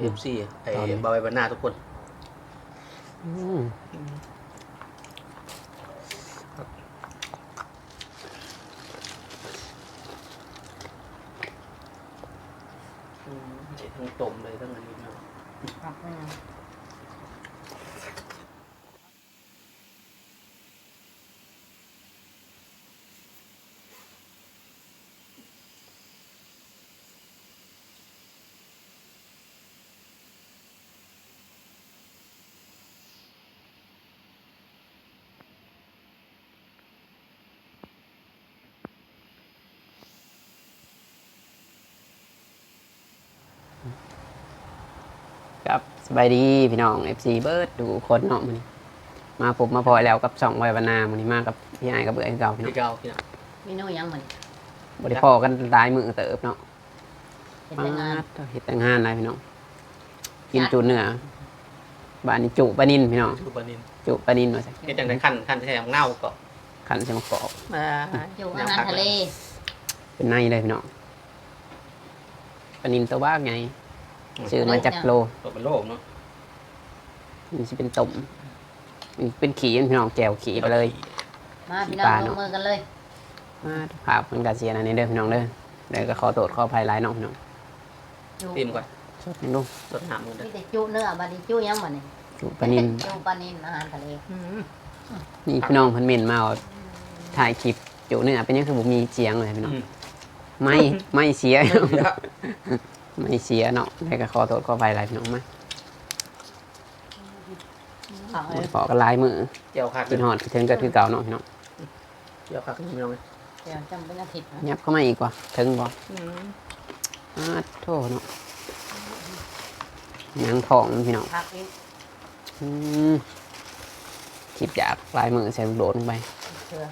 เอฟซีไอ้ตอนนี้บาไวบานาทุกคนอืมอืมไอ้ทั้งต้มเลยทั้งอันนี้เนาะ ครับอืมครับสบายดีพี่น้อง FC เบิร์ดดูคนเนาะมันมาผมมาพอแล้วกับสองวัยวนามันนี้มากับพี่ไอ้กับเบื่อเก่าพี่น้องพี่เก้าพี่น้องมีโน่ยังเหมือนบริพอกันหลายมือเติบเนาะเป็นแต่งานมาเห็ดแต่งงานอะไรพี่น้องกินจูเนื้อบ้านนี้จุปลานินพี่น้องชื่อปานินจุปลานินมาใส่เฮ็ดจังไดขั้นขั้นแท้ของเน่าก็ขันใส่มะกอกมาอยู่อาหารทะเลเป็นในเลยพี่น้องปลานินตัวบ้าไง ซื้อมาจากโลตัวเป็นโลกเนาะมันจะเป็นต้มมันเป็นขี่พี่น้องแจวขี่ไปเลยมาพี่น้องปลาลเนงอะมือกันเลยมาภาพมันกาเซียนอันนี้เด้อพี่น้องเด้อเดี๋ยวก็ขอโทษขออภัยหลายน้องพี่น้องอยู่ตีมก่อนสดดูสดน้ำมันเด้มีอแต่จุเนื้อบัดนี้จุยังเหมือนนี่จุปลานินจุปลานินอาหารทะเลนี่พี่น้องเพิ่นเม่นมาว่าถ่ายคลิปจุเนื้อเป็นยังคือบ่มีเสียงเลยพี่น้องอืมไม่ไม่เสียเยอะ ไม่เสียเนาะแล้วก็ขอโทษขออภัยหลายพี่น้องมาเอาเลยขอกันหลายมือเจียวคักกินฮอดคิดถึงก็คือเก่าเนาะพี่น้องเจียวคักพี่น้องเลยเดี๋ยวจำเป็นอาทิตย์นะยับเข้ามาอีกว่าถึงบ่อืมอ้าโทษเนาะหนังท้องพี่น้องพักอีกอืมคลิปอยากหลายมือใส่ลูกโดดลงไปเชื่อ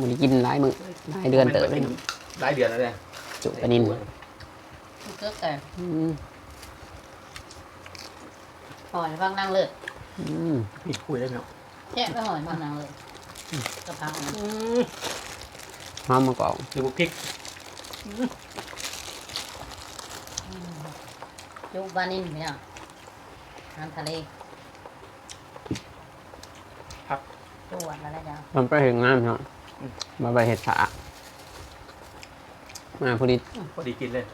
มันกินหลายมือหลายเดือนเติบเลยเนาะหลายเดือนแล้วเนี่ยจุปลานิ นคือเกิดแต่อืมหอยฟังนั่งเลยอืมพี่คุยได้ไหมเนาะแจ๊ะไปหอยฟังนั่งเลยกระเพราอืมหอมมะกอกคือบุกพริกจุปลานินพี่น้องอาหารทะเลจวดอะไรจ้ะมันไปถึงงานเนาะมาไปเห็ดผามาพอดี พอดีกินเลย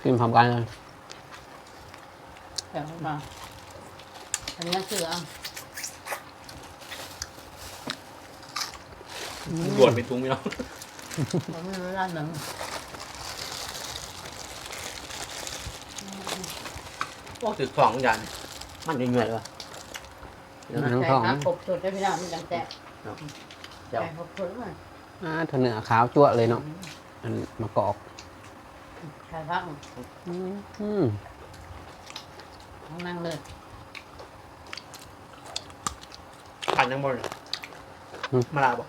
ขึ้นพร้อมกันเลยเดี๋ยวมาอันนี้คือเอาด่วนเป็นตุ้งพี่น้องผมไม่รู้ร้านหนึ่งพวกถือของอย่างเนี่ยมันเหนื่อยๆว่ะเดี๋ยวนะหนังใช่ท้องครับครบสุดได้พี่น้องมีจังแจ๊ะเดี๋ยวใช่ครบสุดเลยอ่าเธอเนื้อขาวจั่วะเลยเนาะ อันมะกอก ใช่พักอืมอืมนั่งเลยผ่านยังบนมาลาบ่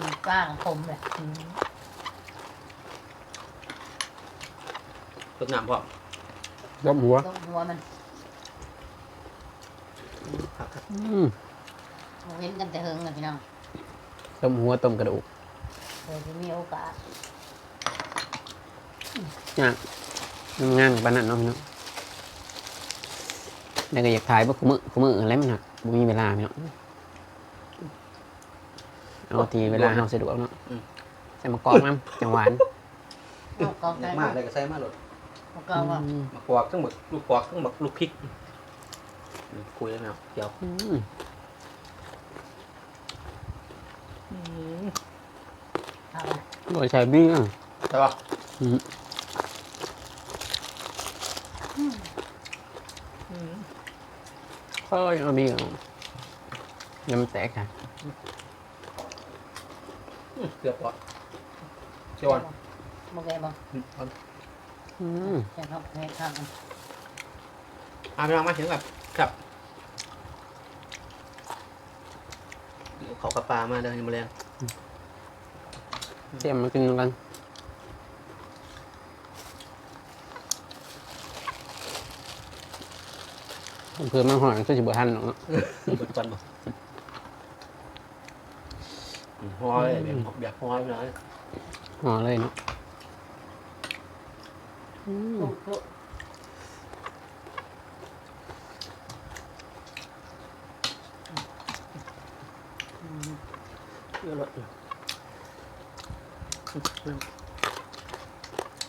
มีปลากับคมเลยรดน้ำพร้อมต้มหัว ต้มหัวมันครับครับอืมเว้นกันแต่เฮิงเลยพี่น้องต้มหัวต้มกระดูกเดี๋ยวจะมีโอกาส งานงานปานนั้นเนาะพี่เนาะแล้วก็อยากถ่ายบ่คุมือคุมืออะไรมันหักบ่มีเวลาพี่เนาะเอาทีเวลาเฮาสะดวกเนาะใส่มะกอกน้ำจังหวานลูกกองอใจยากมากเลยก็ใส่มาหลดลูกกองว่าอืมมากวากทั้งหมดลูกกวากทั้งหมดลูกพริกอืมคุยได้ไหมครับเดี๋ยวอืมเอาเลยบ่ใช่บี้อะ ใช่ป่ะอืม ค่อยเอาบี้อะยำแตกค่ะอืมเกือบพอเจ้าวันโอเคบ่อืมเอาอืมแค่ครับแค่ครับเอาไปลองมาถึงแบบครับเดี๋ยวเขากระปลามาเดินมาเรียนเตรียมมากินกัน เพื่อนมาหอยก็จะบ่ทันหรอเนาะเปิดก่อนบ่อืมห้อยแบบแบบห้อยไปเลยห่อเลยเนาะอืมเยอะเลย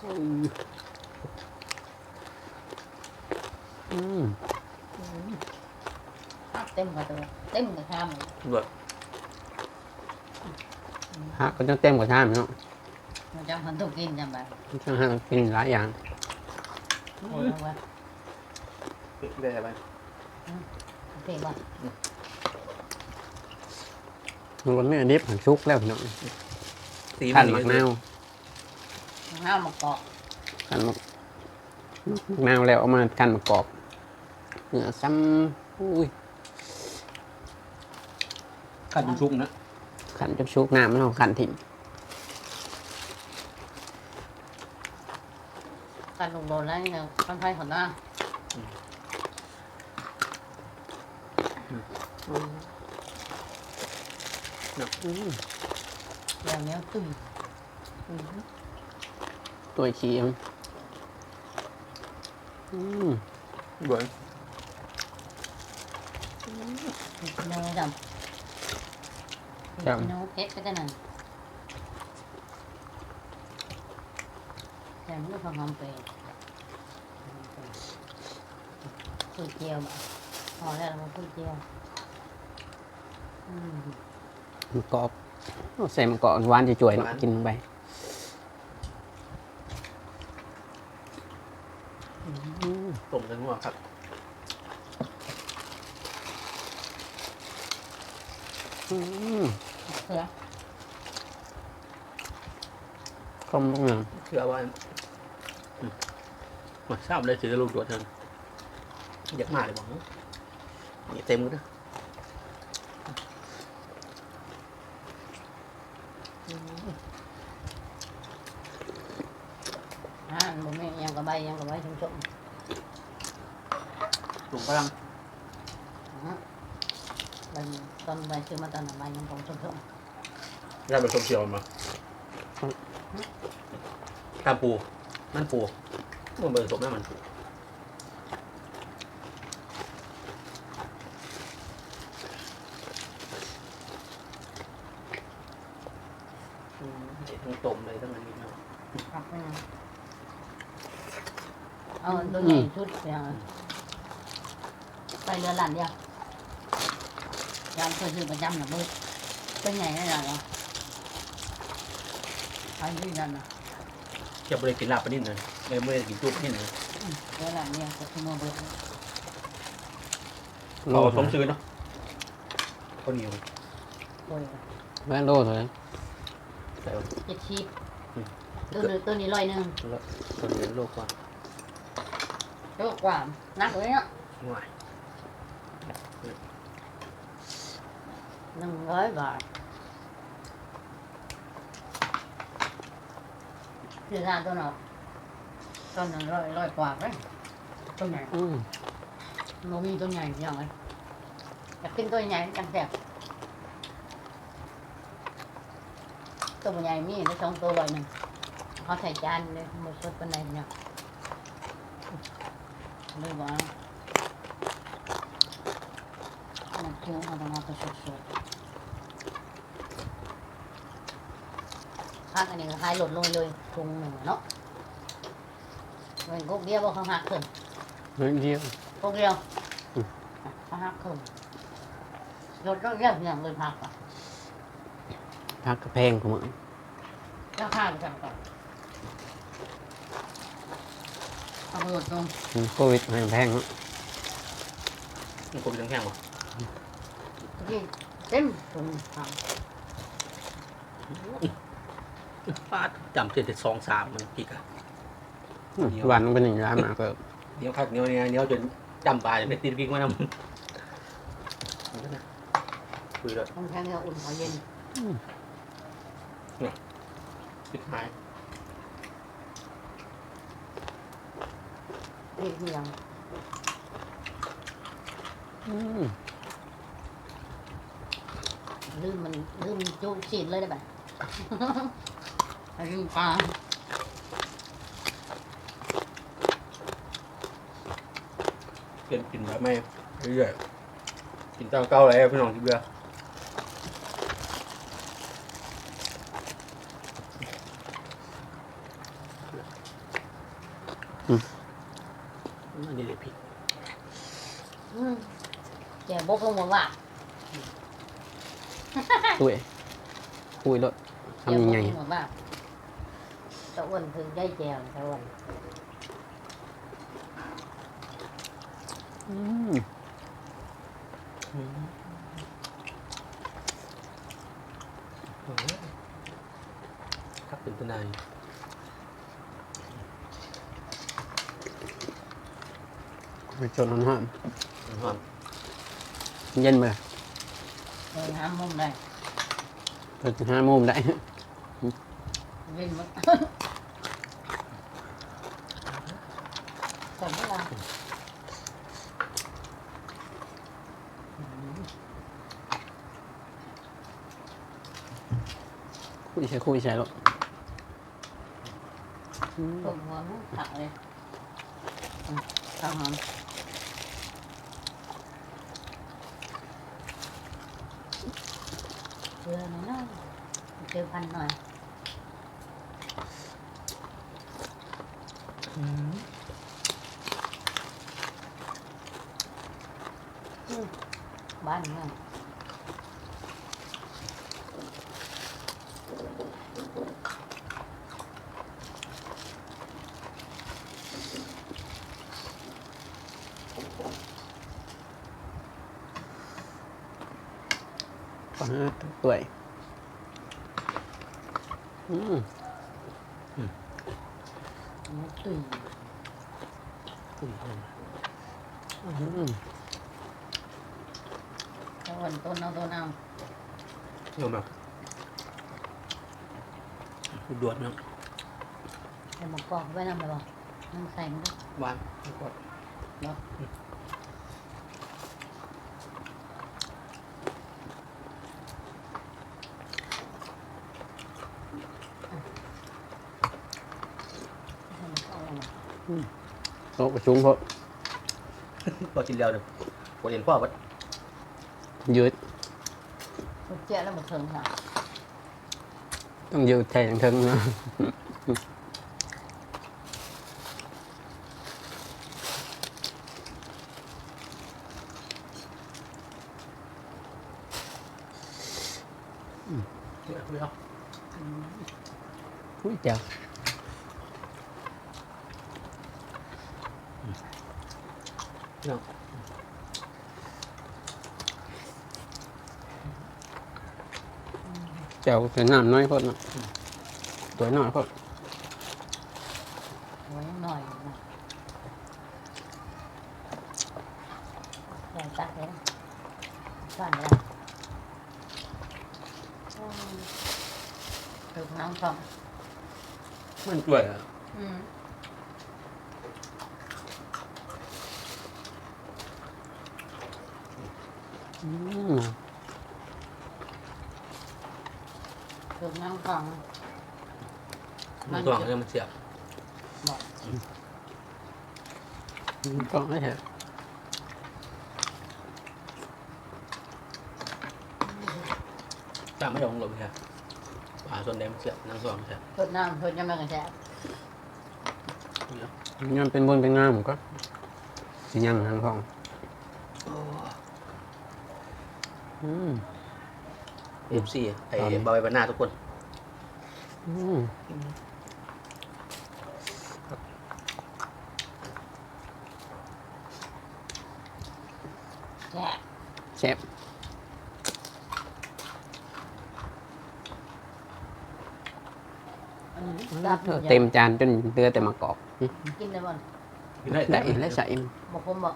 อืมอืมเต็มกว่าตัวเต็มกว่าชามเลยเบิดฮะก็ต้องเต็มกว่าชามเนาะมันจะหันตุกกินจำไปต้องให้กินหลายอย่างโอ้ยเอาไว้ได้ไหมโอเคป่ะมันก็ไม่อันนี้ผันชุกแล้วพี่น้องสีขันหมักนาวห้ามมาเกาะขันหมักหมักนาวแล้วเอามากันมากรอบเนื้อซ้ำอุ้ย ขันชุกนะขันจนชุกน้ำมันเอาขันถิ่มการลงโดนแล้วนี่เนี่ยคนไทยคนหน้าอืมอย่างนี้ตุ้ยตัวเคียมอืมเบิดเนื้อดำ เนื้อเพชรก็จะนั่นแต่ไม่ต้องทำเป็นคุยเจียวบ่พอแล้วมาคุยเจียวอืมมันกรอบเอาใส่มันกรอบหวานจะจ่วยๆเนาะกินลงไป อืมต้มทั้งหัวครับ อืม เสือคมลงน้เชื่อว่าอืมมาทราบเลยซื้อลูกตัวเท่านั้นอยากมาเลยบอกเนอะนี่เต็มเลยนะอ่าบ่มียังกับใบยังกับใบชมชมลุงพลัง ๆอ่าใบ ตอนใบซื้อมาตอนนั้นใบยังของชมชมได้เป็นส้มเขียวมาตามปูนั่นปูมันเบิร์สมนั่นมันปูอืมเด็ดทั้งต้มเลยทั้งอันนี้เนาะครับไม่นะเอาตัวใหญ่ชุดอย่างไปเรือหลันเดียว ยามเคยซื้อประจำนะเบิดเป็นไงนี่ล่ะเหรออันนี้นั่นนะจะไม่ได้กินลาบปลานิ่นเลยไม่ไม่ได้กินจุ๊บนิ่นเลยเรือหลันเนี่ยก็คือมาเบิดำโลโลสมซื้อเนาะข้าวเหนียวโอ้ยแม่โลเท่าไหร่ใส่ไว้เจ็ดชีพอืมตัวนี้ตัวนี้ร้อยหนึ่งแล้วข้าวเหนียวโลกว่าเยอะกว่านักเลยเนาะง่ายหนึ่งร้อยบาทคือทานตัวเนาะตัวหนึ่งร้อย ร้อยกว่าเลยตัวใหญ่อืมโนมีตัวใหญ่อย่างไรอยากกินตัวใหญ่จังแสบตัวใหญ่มีได้สองตัวร้อย หนึ่งเขาใส่จานเลยหมดสดเป็นไรเนี่ยเลยว่ามันเคี้ยวเอาตรงนั้นไปสดๆพักอันนี้ก็หายหล่นลงเลยทุงหนึ่งเนาะเงินกุ๊กเดียวบอกเขาหักขึ้นเฮ้ยเดียวกุ๊กเดียวอืมเขาหักขึ้นรถก็เรียกอย่างเลยพักอะพักกระแพงของมึงราคาไปจังก่อนเอาไปหลดลงอืมโควิดให้แพงเนาะมันกลมจังแห้งวะที่เต็มถุงผัก ฟาดจำเจ็ดสองสามมันกิกอะอืมหวานมันเป็นอย่างไรมากเลยเดี๋ยวคักเนี้ยวเนี่ยเนี้ยวจนจำปลาจะไปตีนกิกมานำคุยเลยต้องแทงให้อุ่นเขาเย็นสุดท้ายนี่คือยังอืมลืมมันลืมจุฉีดเลยได้ไหม ลืมปลาเปลี่ยนกินแบบไม่เรื่อยๆกินตามเก่าเลยพี่น้องที่เบื่ออืม อันนี้เลยพริกอืมแจวบกลงหมดว่ะคุยคุยรถแจวทำบยังกไงลงหมดว่ะตะอ้วนคือได้แจวตะอ้วนอืมครับเป็นทนายไปจนร้อนหอมๆเย็นไปเลยเออน้ำมุมได้ไปถึงห้าโมงได้เล่นมั้ง สมมติว่าคุยใช้คุยใช้รถอืมผมหัวมันผักเลยอืมข้าวหอมเกลือหน่อยนะเกลือพันหน่อยบ้านเมืองปลาตัว อยอืมหมูตุ๋ยอืมตะวันต้นเอาต้นเอาเยอะมากดวดเนาะแต่หมกกรอกไว้นำเลยบ่น้ำใส่มันด้วยหวานแล้วก็เนาะโต๊ะประชุมเพราะพอกินแล้วเดี๋ยพอเห็นพ่อวัด ยืดลูกเจี๊ยบแล้วมันเทิงค่ะต้องยืดใจทั้งเทิงนะไม่เอาอุ้ยเจ้าไม่เอาเจ้าเป็นน้ำน้อยพอดเนาะตัวน้อยพอดไว้หน่อยนะใส่ตักเลยนะบ้านเลยถูกน้ำฟองมันด้วยอะอืมอืม ถูกน้ำฟองมันตัวเนี่ยมันเสียบบอกก็ไม่ใช่ตามไม่ลงหลบแค่ป่าส่วนแดงมันเสียบนั่งสองใช่ถูกน้ำถูกยังไม่กระแสย้อนเป็นบนเป็นงามก็สิยังทางของอืม เอฟซีไอ้บาใบบานหน้าทุกคนอืมแย่แซ่บอันนี้รับเต็มจานจนเดือแต่มากรอบอืมกินได้บ่กินได้ได้และใส่มันบอกผมบอก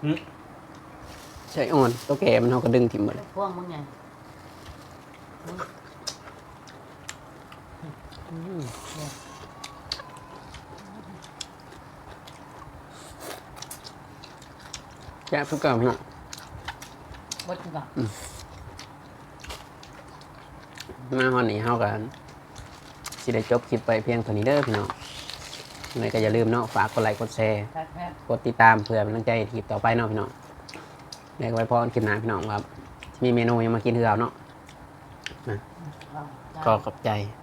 ใส่อ่อนตัวแก่มันเขาก็ดึงถิ่มหมดเลยพวงมึงไง แซ่บทุกเก่าเนาะบดก่อนมาฮอนนี้เฮากันสิได้จบคลิปไปเพียงเท่านี้เด้อพี่น้องยังไงก็อย่าลืมเนาะฝากกดไลค์กดแชร์แป๊บแป๊บกดติดตามเพื่อเป็นกำลังใจให้ทีมต่อไปเนาะพี่น้องแเด็กไว้พอคลิปหน้าพี่น้องครับ มีเมนูยังมากินเถื่อเนาะเอาก็ขอบใจไ